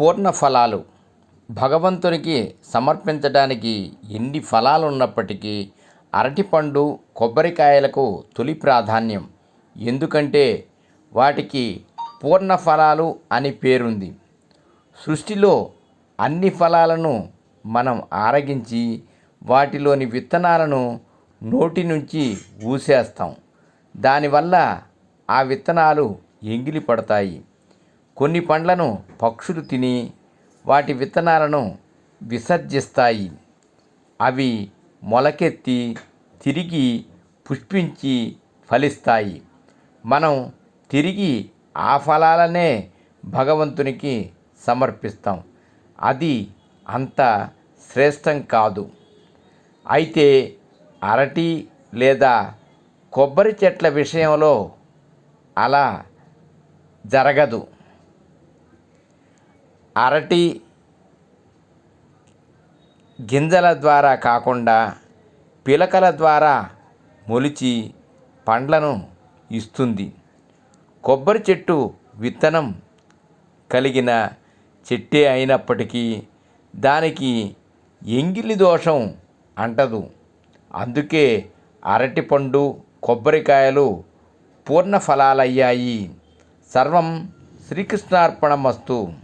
పూర్ణ ఫలాలు భగవంతునికి సమర్పించడానికి ఎన్ని ఫలాలు ఉన్నప్పటికీ అరటిపండు కొబ్బరికాయలకు తొలి ప్రాధాన్యం. ఎందుకంటే వాటికి పూర్ణ ఫలాలు అని పేరుంది. సృష్టిలో అన్ని ఫలాలను మనం ఆరగించి వాటిలోని విత్తనాలను నోటి నుంచి ఊసేస్తాం. దానివల్ల ఆ విత్తనాలు ఎంగిలి పడతాయి. కొన్ని పండ్లను పక్షులు తిని వాటి విత్తనాలను విసర్జిస్తాయి. అవి మొలకెత్తి తిరిగి పుష్పించి ఫలిస్తాయి. మనం తిరిగి ఆ ఫలాలనే భగవంతునికి సమర్పిస్తాం. అది అంత శ్రేష్టం కాదు. అయితే అరటి లేదా కొబ్బరి చెట్ల విషయంలో అలా జరగదు. అరటి గింజల ద్వారా కాకుండా పిలకల ద్వారా మొలిచి పండ్లను ఇస్తుంది. కొబ్బరి చెట్టు విత్తనం కలిగిన చెట్టే అయినప్పటికీ దానికి ఎంగిలి దోషం అంటదు. అందుకే అరటిపండు కొబ్బరికాయలు పూర్ణ ఫలాలయ్యాయి సర్వం శ్రీకృష్ణార్పణమస్తు.